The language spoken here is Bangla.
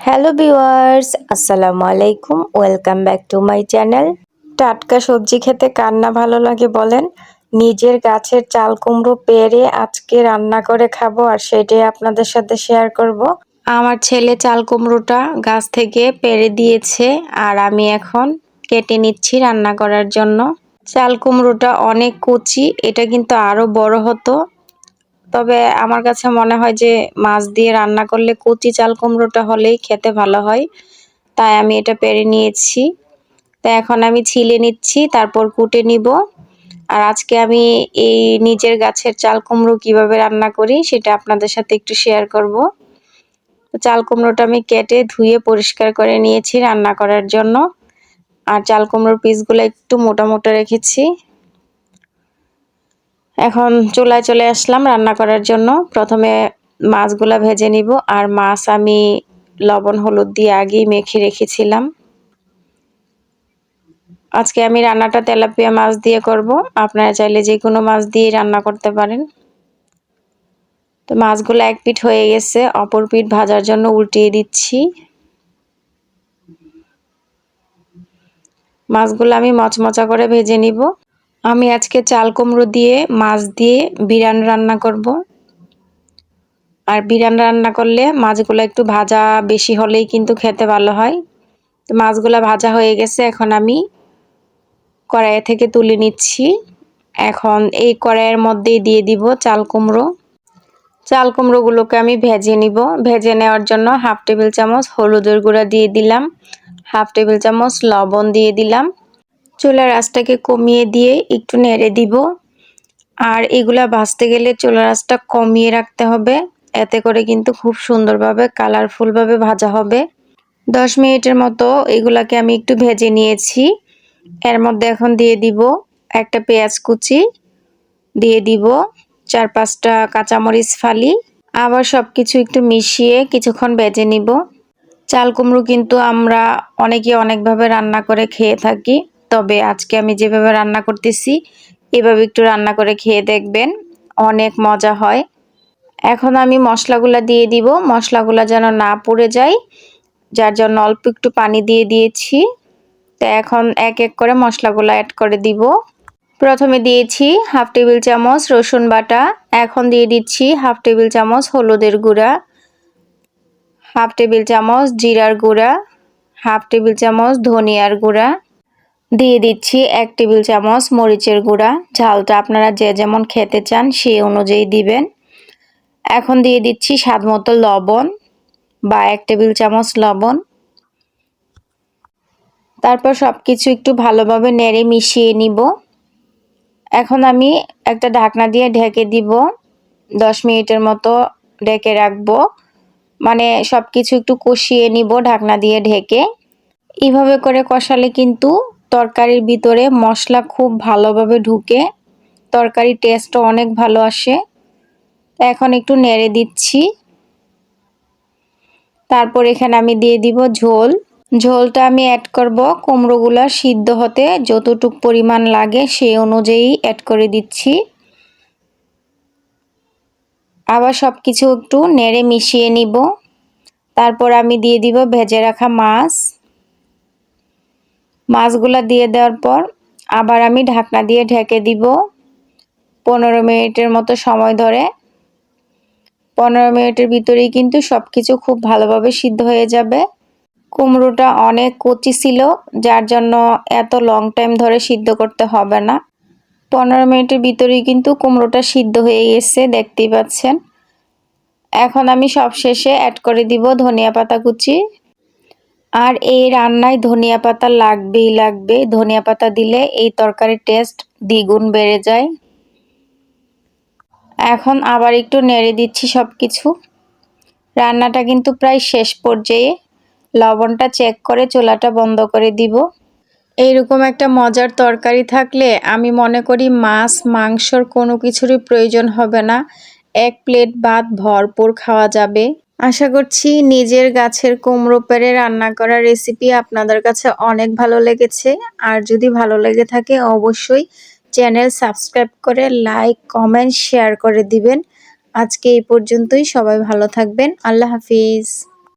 হ্যালো ভিউয়ার্স আসসালামু আলাইকুম welcome back to my channel টাটকা সবজি খেতে কান্না ভালো লাগে বলেন? নিজের গাছের চাল কুমড়ো পেরে আজকে রান্না করে খাব আর সেটাই আপনাদের সাথে শেয়ার করব। আমার ছেলে চাল কুমড়োটা গাছ থেকে পেরে দিয়েছে আর আমি এখন কেটে নিচ্ছি রান্না করার জন্য। চাল কুমড়োটা অনেক কুচি, এটা কিন্তু আরও বড় হতো। তবে আমার কাছে মনে হয় যে মাছ দিয়ে রান্না করলে কচি চাল কুমড়োটা হলেই খেতে ভালো হয়। তাই আমি এটা পেরে নিয়েছি। তা এখন আমি ছিলে নিচ্ছি, তারপর কুটে নিব। আর আজকে আমি এই নিজের গাছের চাল কুমড়ো কীভাবে রান্না করি সেটা আপনাদের সাথে একটু শেয়ার করব। চাল কুমড়োটা আমি কেটে ধুয়ে পরিষ্কার করে নিয়েছি রান্না করার জন্য। আর চাল কুমড়োর পিসগুলো একটু মোটা মোটা রেখেছি। এখন চুলায় চলে আসলাম রান্না করার জন্য। প্রথমে মাছগুলা ভেজে নিব। আর মাছ আমি লবণ, হলুদ দিয়ে আগেই মেখে রেখেছিলাম। আজকে আমি রান্নাটা তেলাপিয়া মাছ দিয়ে করব। আপনারা চাইলে যে কোনো মাছ দিয়ে রান্না করতে পারেন। তো মাছগুলো এক পিঠ হয়ে গেছে। অপর পিঠ ভাজার জন্য উল্টিয়ে দিচ্ছি। মাছগুলো আমি মচমচা করে ভেজে নিব। আমি আজকে চাল কুমড়ো দিয়ে, মাছ দিয়ে বিরিয়ান রান্না করব। আর বিরিয়ান রান্না করলে মাছগুলো একটু ভাজা বেশি হলেই কিন্তু খেতে ভালো হয়। তো মাছগুলো ভাজা হয়ে গেছে, এখন আমি কড়াইয়ে থেকে তুলে নিচ্ছি। এখন এই কড়াইয়ের মধ্যেই দিয়ে দিব চাল কুমড়ো। চাল কুমড়োগুলোকে আমি ভেজে নিব। ভেজে নেওয়ার জন্য হাফ টেবিল চামচ হলুদের গুঁড়া দিয়ে দিলাম। হাফ টেবিল চামচ লবণ দিয়ে দিলাম। চুলার আঁচটাকে কমিয়ে দিয়ে একটু নেড়ে দিব। আর এগুলা ভাজতে গেলে চুলার আঁচটা কমিয়ে রাখতে হবে। এতে করে কিন্তু খুব সুন্দরভাবে, কালারফুলভাবে ভাজা হবে। দশ মিনিটের মতো এগুলাকে আমি একটু ভেজে নিয়েছি। এর মধ্যে এখন দিয়ে দিব একটা পেঁয়াজ কুচি, দিয়ে দিব চার পাঁচটা কাঁচামরিচ ফালি। আবার সব কিছু একটু মিশিয়ে কিছুক্ষণ ভেজে নিব। চাল কুমড়ো কিন্তু আমরা অনেকে অনেকভাবে রান্না করে খেয়ে থাকি। তবে আজকে আমি যেভাবে রান্না করতেছি, এভাবে একটু রান্না করে খেয়ে দেখবেন, অনেক মজা হয়। এখন আমি মশলাগুলো দিয়ে দিব, মশলাগুলো যেন না পড়ে যায়, যার জন্য অল্প একটু পানি দিয়ে দিয়েছি। তো এখন এক এক করে মশলাগুলো অ্যাড করে দিব। প্রথমে দিয়েছি হাফ টেবিল চামচ রসুন বাটা, এখন দিয়ে দিচ্ছি হাফ টেবিল চামচ হলুদের গুঁড়া, হাফ টেবিল চামচ জিরার গুঁড়া, হাফ টেবিল চামচ ধনিয়ার গুঁড়া দিয়ে দিচ্ছি এক টেবিল চামচ মরিচের গুঁড়া। ঝালটা আপনারা যে যেমন খেতে চান সেই অনুযায়ী দিবেন। এখন দিয়ে দিচ্ছি স্বাদ মতো লবণ বা এক টেবিল চামচ লবণ। তারপর সব কিছু একটু ভালোভাবে নেড়ে মিশিয়ে নিব। এখন আমি একটা ঢাকনা দিয়ে ঢেকে দিব। দশ মিনিটের মতো ঢেকে রাখব। মানে সব কিছু একটু কষিয়ে নিব ঢাকনা দিয়ে ঢেকে। এইভাবে করে কষালে কিন্তু তরকারির ভিতরে মশলা খুব ভালোভাবে ঢুকে, তরকারি টেস্টও অনেক ভালো আসে। এখন একটু নেড়ে দিচ্ছি। তারপর এখানে আমি দিয়ে দিব ঝোল। ঝোলটা আমি অ্যাড করব কুমড়োগুলা সিদ্ধ হতে যতটুক পরিমাণ লাগে সেই অনুযায়ী অ্যাড করে দিচ্ছি। আবার সব কিছু একটু নেড়ে মিশিয়ে নিব। তারপর আমি দিয়ে দিব ভেজে রাখা মাছ। মাছগুলা দিয়ে দেওয়ার পর আবার আমি ঢাকনা দিয়ে ঢেকে দিব পনেরো মিনিটের মতো সময় ধরে। পনেরো মিনিটের ভিতরেই কিন্তু সব কিছু খুব ভালোভাবে সিদ্ধ হয়ে যাবে। কুমড়োটা অনেক কচি ছিল, যার জন্য এত লং টাইম ধরে সিদ্ধ করতে হবে না। পনেরো মিনিটের ভিতরেই কিন্তু কুমড়োটা সিদ্ধ হয়ে গেছে, দেখতেই পাচ্ছেন। এখন আমি সব শেষে অ্যাড করে দিব ধনিয়া পাতা কুচি। আর এই রান্নায় ধনিয়া পাতা লাগবেই লাগবে। ধনিয়া পাতা দিলে এই তরকারির টেস্ট দ্বিগুণ বেড়ে যায়। এখন আবার একটু নেড়ে দিচ্ছি সব কিছু রান্নাটা কিন্তু প্রায় শেষ পর্যায়ে। লবণটা চেক করে চুলাটা বন্ধ করে দিব। এইরকম একটা মজার তরকারি থাকলে আমি মনে করি মাছ, মাংসর কোনো কিছুরই প্রয়োজন হবে না। এক প্লেট ভাত ভরপুর খাওয়া যাবে। আশা করছি নিজের গাছের কুমড়ো পেরে রান্না করা রেসিপি আপনাদের কাছে অনেক ভালো লেগেছে। আর যদি ভালো লেগে থাকে, অবশ্যই চ্যানেল সাবস্ক্রাইব করে লাইক কমেন্ট শেয়ার করে দিবেন। আজকে এই পর্যন্তই, সবাই ভালো থাকবেন। আল্লাহ হাফিজ।